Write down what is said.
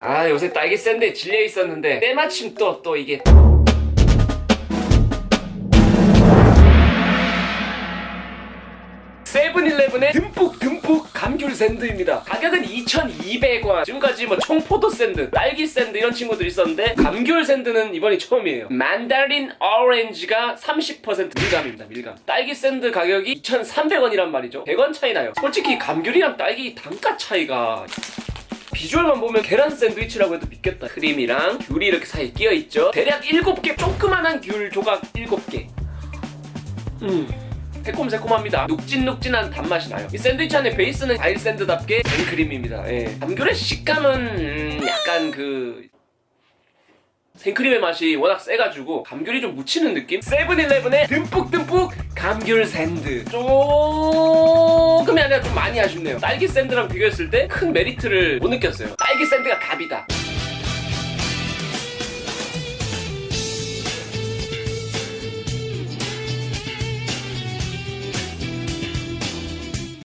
아 요새 딸기 샌드에 질려 있었는데 때마침 또 또 이게 세븐일레븐의 듬뿍 듬뿍 감귤 샌드입니다. 가격은 2,200원. 지금까지 뭐 청포도 샌드, 딸기 샌드 이런 친구들이 있었는데 감귤 샌드는 이번이 처음이에요. 만다린 오렌지가 30% 밀감입니다. 밀감. 딸기 샌드 가격이 2,300원이란 말이죠. 100원 차이 나요. 솔직히 감귤이랑 딸기 단가 차이가 비주얼만 보면 계란 샌드위치라고 해도 믿겠다. 크림이랑 귤이 이렇게 사이에 끼어 있죠. 대략 7개 조그만한 귤 조각 7개. 음. 새콤새콤합니다. 눅진눅진한 단맛이 나요. 이 샌드위치 안에 베이스는 과일 샌드답게 생크림입니다. 예. 감귤의 식감은 음, 약간 그 생크림의 맛이 워낙 세가지고 감귤이 좀 묻히는 느낌? 세븐일레븐의 듬뿍듬뿍 감귤 샌드. 조금이 아니라 좀 많이 아쉽네요. 딸기 샌드랑 비교했을 때 큰 메리트를 못 느꼈어요. 딸기 샌드가 갑이다